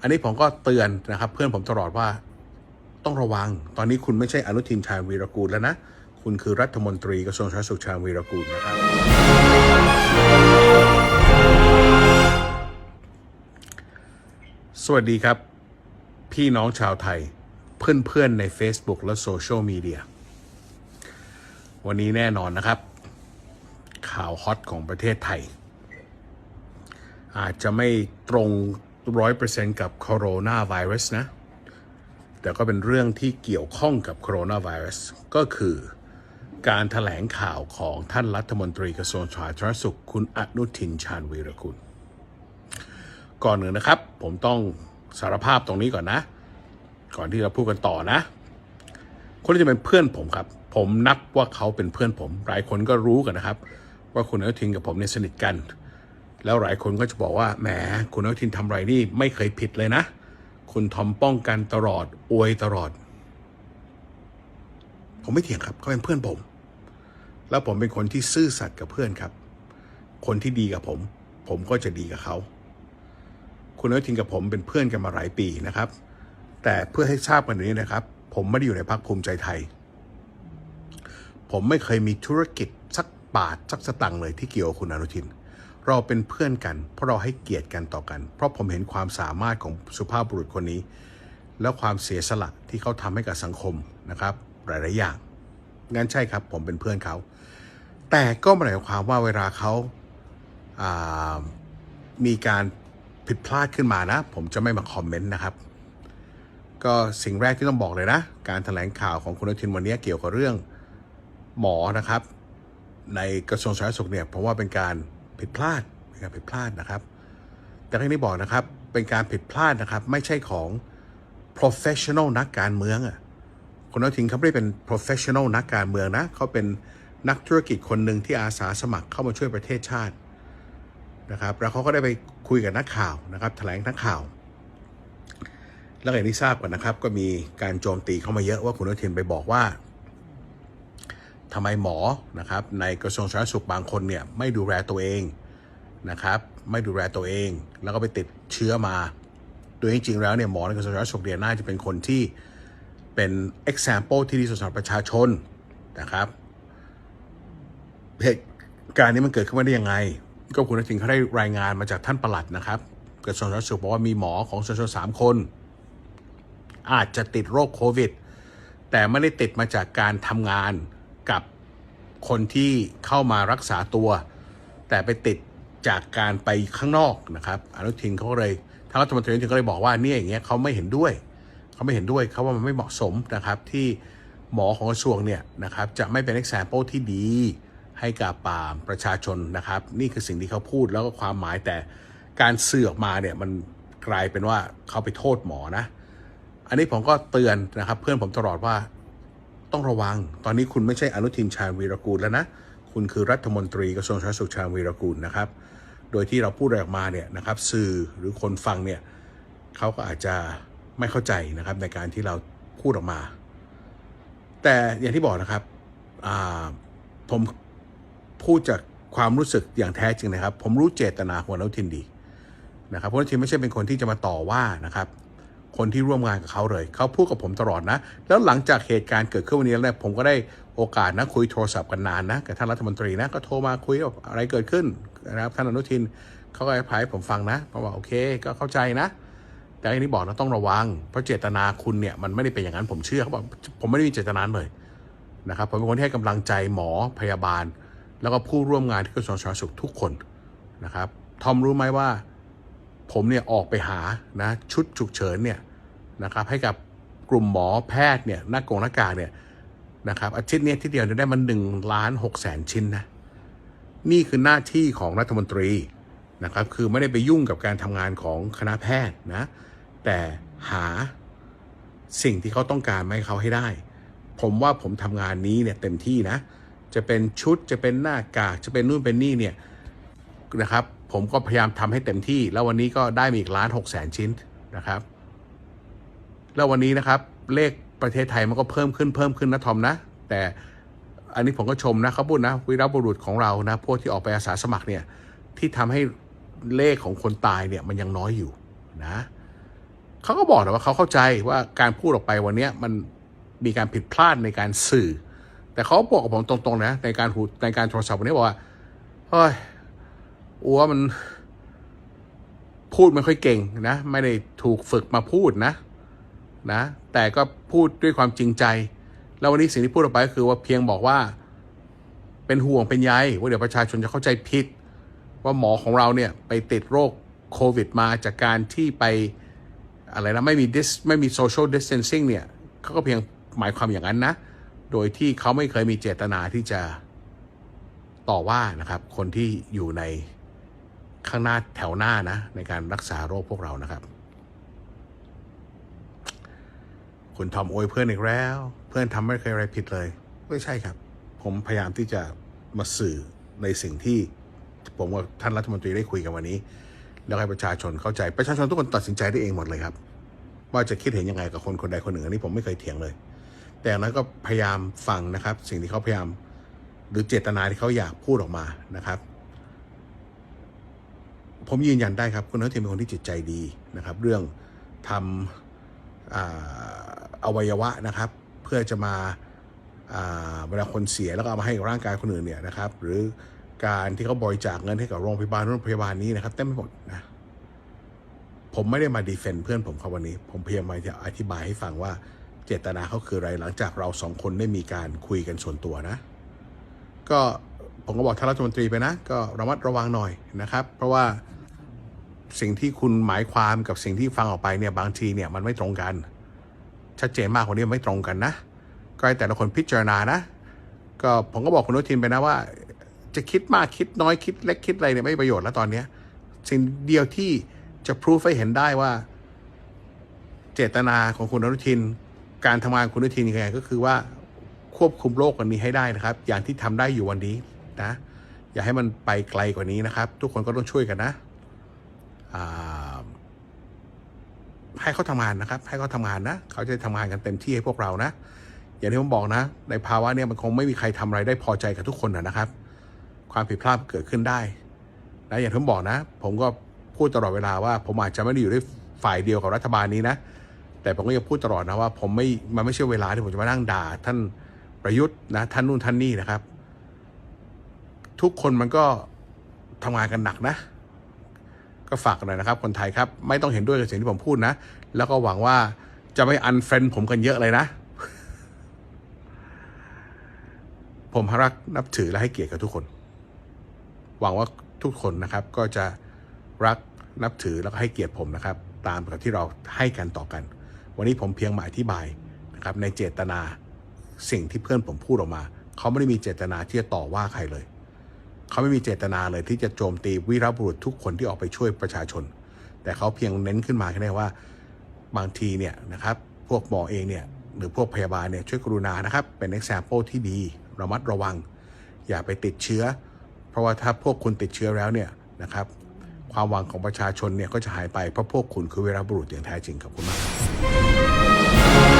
อันนี้ผมก็เตือนนะครับ เพื่อนผมตลอดว่าต้องระวัง ตอนนี้คุณไม่ใช่อนุทินชาญวีรกูลแล้วนะ คุณคือรัฐมนตรีกระทรวงสาธารณสุขชาญวีรกูลนะครับ สวัสดีครับ พี่น้องชาวไทย เพื่อนๆใน Facebook และโซเชียลมีเดีย วันนี้แน่นอนนะครับ ข่าวฮอตของประเทศไทย อาจจะไม่ตรง ร้อยเปอร์เซนต์กับโคโรนาไวรัสนะ แต่ก็เป็นเรื่องที่เกี่ยวข้องกับโคโรนาไวรัส ก็คือการถแถลงข่าวของท่านรัฐมนตรีกระทรวงสาธารณสุข คุณอนุทินชาญวีรกุล ก่อนหนึ่งนะครับ ผมต้องสารภาพตรงนี้ก่อนนะ ก่อนที่เราพูดกันต่อนะ คนที่จะเป็นเพื่อนผมครับ ผมนับว่าเขาเป็นเพื่อนผม หลายคนก็รู้กันนะครับ ว่าคุณอนุทินกับผมเนี่ยสนิทกัน แล้วหลายคนก็จะบอกว่าแหมคุณอนุทินทำไรนี่ไม่เคยผิดเลยนะ คุณทอมป้องกันตลอด อวยตลอด ผมไม่เถียงครับเขาเป็นเพื่อนผม แล้วผมเป็นคนที่ซื่อสัตย์กับเพื่อนครับ คนที่ดีกับผม ผมก็จะดีกับเขาคุณอนุทินกับผมเป็นเพื่อนกันมาหลายปีนะครับ แต่เพื่อให้ทราบกันนี้นะครับ ผมไม่ได้อยู่ในพรรคภูมิใจไทย ผมไม่เคยมีธุรกิจสักบาทสักสตังค์เลยที่เกี่ยวกับคุณอนุทิน เราเป็นเพื่อนกัน เพราะเราให้เกียรติกันต่อกัน เพราะผมเห็นความสามารถของสุภาพบุรุษคนนี้ แล้วความเสียสละที่เขาทำให้กับสังคมนะครับ หลายๆอย่างงั้นใช่ครับ ผมเป็นเพื่อนเขา แต่ก็ไม่ได้หมายความว่าเวลาเขาามีการผิดพลาดขึ้นมานะ ผมจะไม่มาคอมเมนต์นะครับ ก็สิ่งแรกที่ต้องบอกเลยนะ การแถลงข่าวของคุณอนุทินวันนี้เกี่ยวกับเรื่องหมอนะครับ ในกระทรวงสาธารณสุขเนี่ยผมว่าเป็นการ ผิดพลาดเป็นการผิดพลาดนะครับ แต่ที่นี้บอกนะครับเป็นการผิดพลาดนะครับ ไม่ใช่ของ professional นักการเมืองอะคุณอนุทินเขาไม่ได้เป็น professional นักการเมืองนะเขาเป็นนักธุรกิจคนหนึ่งที่อาสาสมัครเข้ามาช่วยประเทศชาตินะครับ แล้วเขาก็ได้ไปคุยกับนักข่าวนะครับ แถลงนักข่าว แล้วอย่างที่ทราบกันนะครับ ก็มีการโจมตีเข้ามาเยอะว่าคุณอนุทินไปบอกว่า ทำไมหมอนะครับในกระทรวงสาธารณสุขบางคนเนี่ยไม่ดูแลตัวเองนะครับไม่ดูแลตัวเอง แล้วก็ไปติดเชื้อมา โดยจริงๆแล้วเนี่ยหมอในกระทรวงสาธารณสุขเนี่ยน่าจะเป็นคนที่เป็น example ที่ดีสำหรับประชาชนนะครับเหตุการณ์นี้มันเกิดขึ้นมาได้ยังไง ก็คุณอนุทินเขาได้รายงานมาจากท่านประหลัดนะครับกระทรวงสาธารณสุขบอกว่ามีหมอของประชาชนสามคน อาจจะติดโรคโควิดแต่ไม่ได้ติดมาจากการทำงาน กับคนที่เข้ามารักษาตัว แต่ไปติดจากการไปข้างนอกนะครับอนุทินเขาก็เลยทางรัฐมนตรีอนุทินก็เลยบอกว่าเนี่ยอย่างเงี้ยเขาไม่เห็นด้วยเขาไม่เห็นด้วยเขาว่ามันไม่เหมาะสมนะครับที่หมอของกระทรวงเนี่ยนะครับจะไม่เป็น example ที่ดีให้กับป่าประชาชนนะครับ นี่คือสิ่งที่เขาพูดแล้วก็ความหมายแต่การเสือออกมาเนี่ยมันกลายเป็นว่าเขาไปโทษหมอนะ อันนี้ผมก็เตือนนะครับ เพื่อนผมตลอดว่า ต้องระวัง ตอนนี้คุณไม่ใช่อนุทินชาญวีรกูลแล้วนะ คุณคือรัฐมนตรีกระทรวงสาธารณสุขชาญวีรกูลนะครับ โดยที่เราพูดออกมาเนี่ยนะครับสื่อหรือคนฟังเนี่ยเขาก็อาจจะไม่เข้าใจนะครับในการที่เราพูดออกมา แต่อย่างที่บอกนะครับผมพูดจากความรู้สึกอย่างแท้จริงนะครับ ผมรู้เจตนาของอนุทินดีนะครับเพราะอนุทินไม่ใช่เป็นคนที่จะมาต่อว่านะครับ คนที่ร่วมงานกับเขาเลย เขาพูดกับผมตลอดนะ แล้วหลังจากเหตุการณ์เกิดขึ้นวันนี้แล้วผมก็ได้โอกาสนะคุยโทรศัพท์กันนานนะกับท่านรัฐมนตรีนะก็โทรมาคุยว่าอะไรเกิดขึ้นนะครับท่านอนุทินเขาก็ให้พายผมฟังนะเพราะว่าโอเคก็เข้าใจนะ แต่อันนี้บอกนะต้องระวัง เพราะเจตนาคุณเนี่ยมันไม่ได้เป็นอย่างนั้นผมเชื่อเขาบอกผมไม่ได้มีเจตนาเลยนะครับผมเป็นคนที่ให้กำลังใจหมอพยาบาล แล้วก็ผู้ร่วมงานที่กระทรวงสาธารณสุขทุกคนนะครับทอมรู้ไหมว่า ผมเนี่ยออกไปหานะชุดฉุกเฉินเนี่ยนะครับให้กับกลุ่มหมอแพทย์เนี่ยหน้ากงหน้ากากเนี่ยนะครับอาทิตย์นี้ที่เดียวจะได้มันหนึ่งล้านหกแสนชิ้นนะนี่คือหน้าที่ของรัฐมนตรีนะครับคือไม่ได้ไปยุ่งกับการทำงานของคณะแพทย์นะแต่หาสิ่งที่เขาต้องการมาให้เขาให้ได้ ผมว่าผมทำงานนี้เนี่ยเต็มที่นะจะเป็นชุดจะเป็นหน้ากากจะเป็นนู่นเป็นนี่เนี่ยนะครับ ผมก็พยายามทำให้เต็มที่ แล้ววันนี้ก็ได้มาอีกล้านหกแสนชิ้นนะครับ แล้ววันนี้นะครับ เลขประเทศไทยมันก็เพิ่มขึ้นเพิ่มขึ้นนะทอมนะ แต่อันนี้ผมก็ชมนะเขาพูดนะวีรบุรุษของเรานะพวกที่ออกไปอาสาสมัครเนี่ยที่ทำให้เลขของคนตายเนี่ยมันยังน้อยอยู่นะเขาก็บอกแต่ว่าเขาเข้าใจว่าการพูดออกไปวันนี้มันมีการผิดพลาดในการสื่อ แต่เขาบอกกับผมตรงๆนะในการหูในการโทรศัพท์วันนี้บอกว่าเฮ้ย อัวมัน พูดไม่ค่อยเก่งนะ ไม่ได้ถูกฝึกมาพูดนะ นะ แต่ก็พูดด้วยความจริงใจ แล้ววันนี้สิ่งที่พูดออกไปก็คือว่าเพียงบอกว่า เป็นห่วงเป็นใยว่าเดี๋ยวประชาชนจะเข้าใจผิด ว่าหมอของเราเนี่ยไปติดโรคโควิดมาจากการที่ไปอะไรนะ ไม่มี dis ไม่มี social distancing เนี่ยเขาก็เพียงหมายความอย่างนั้นนะ โดยที่เขาไม่เคยมีเจตนาที่จะต่อว่านะครับ คนที่อยู่ใน ข้างหน้าแถวหน้านะในการรักษาโรคพวกเรานะครับ คุณทอมโอยเพื่อนอีกแล้ว เพื่อนทำไม่เคยอะไรผิดเลย ไม่ใช่ครับ ผมพยายามที่จะมาสื่อในสิ่งที่ผมกับท่านรัฐมนตรีได้คุยกันวันนี้ แล้วให้ประชาชนเข้าใจประชาชนทุกคนตัดสินใจได้เองหมดเลยครับ ว่าจะคิดเห็นยังไงกับคนคนใดคนหนึ่งอันนี้ผมไม่เคยเถียงเลย แต่นั้นก็พยายามฟังนะครับ สิ่งที่เขาพยายาม หรือเจตนาที่เขาอยากพูดออกมานะครับ ผมยืนยันได้ครับคุณอนุทินเป็นคนที่จิตใจดีนะครับ เรื่องทำออวัยวะนะครับ เพื่อจะมาเวลาคนเสียแล้วก็เอามาให้กับร่างกายคนอื่นเนี่ยนะครับ หรือการที่เขาบริจาคเงินให้กับโรงพยาบาลโรงพยาบาลนี้นะครับเต็มไปหมดนะผมไม่ได้มาดีเฟนต์เพื่อนผมครับวันนี้ ผมพยายามมาจะอธิบายให้ฟังว่าเจตนาเขาคืออะไรหลังจากเราสองคนได้มีการคุยกันส่วนตัวนะ ก็ผมก็บอกท่านรัฐมนตรีไปนะ ก็ระมัดระวังหน่อยนะครับ เพราะว่า สิ่งที่คุณหมายความกับสิ่งที่ฟังออกไปเนี่ยบางทีเนี่ยมันไม่ตรงกัน ชัดเจนมากกว่านี้ไม่ตรงกันนะ ก็ให้แต่ละคนพิจารณานะ ก็ผมก็บอกคุณนุทินไปนะว่า จะคิดมากคิดน้อยคิดเล็กคิดอะไรเนี่ยไม่ประโยชน์แล้วตอนเนี้ยสิ่งเดียวที่จะพิสูจให้เห็นได้ว่า เจตนาของคุณอนุทิน การทำงานของคุณอนุทินยังไงก็คือว่าควบคุมโรควันนี้ให้ได้นะครับ อย่างที่ทำได้อยู่วันนี้นะ อย่าให้มันไปไกลกว่านี้นะครับ ทุกคนก็ต้องช่วยกันนะ ให้เขาทำงานนะครับ ให้เขาทำงานนะ เขาจะทำงานกันเต็มที่ให้พวกเรานะ อย่างที่ผมบอกนะ ในภาวะเนี้ยมันคงไม่มีใครทำอะไรได้พอใจกับทุกคนนะครับ ความผิดพลาดเกิดขึ้นได้นะอย่างที่ผมบอกนะ ผมก็พูดตลอดเวลาว่า ผมอาจจะไม่ได้อยู่ในฝ่ายเดียวกับรัฐบาลนี้นะ แต่ผมก็ยังพูดตลอดนะว่า ผมไม่ มันไม่ใช่เวลาที่ผมจะมานั่งด่า ท่านประยุทธ์นะ ท่านนู่นท่านนี่นะครับ ทุกคนมันก็ทำงานกันหนักนะ ก็ฝากกันหน่อยนะครับคนไทยครับ ไม่ต้องเห็นด้วยกับสิ่งที่ผมพูดนะ แล้วก็หวังว่าจะไม่อันเฟรนผมกันเยอะเลยนะ ผมรักนับถือและให้เกียรติกับทุกคน หวังว่าทุกคนนะครับ ก็จะรักนับถือแล้วก็ให้เกียรติผมนะครับ ตามกับที่เราให้กันต่อกัน วันนี้ผมเพียงมาอธิบายนะครับในเจตนาสิ่งที่เพื่อนผมพูดออกมา เขาไม่ได้มีเจตนาที่จะต่อว่าใครเลย เขาไม่มีเจตนาเลยที่จะโจมตีวีรบุรุษทุกคนที่ออกไปช่วยประชาชน แต่เขาเพียงเน้นขึ้นมาแค่นี้ว่าบางทีเนี่ยนะครับพวกหมอเองเนี่ยหรือพวกพยาบาลเนี่ยช่วยกรุณานะครับ เป็น example ที่ดีระมัดระวัง อย่าไปติดเชื้อ เพราะว่าถ้าพวกคุณติดเชื้อแล้วเนี่ยนะครับความหวังของประชาชนเนี่ยก็จะหายไปเพราะพวกคุณคือวีรบุรุษอย่างแท้จริงขอบคุณมาก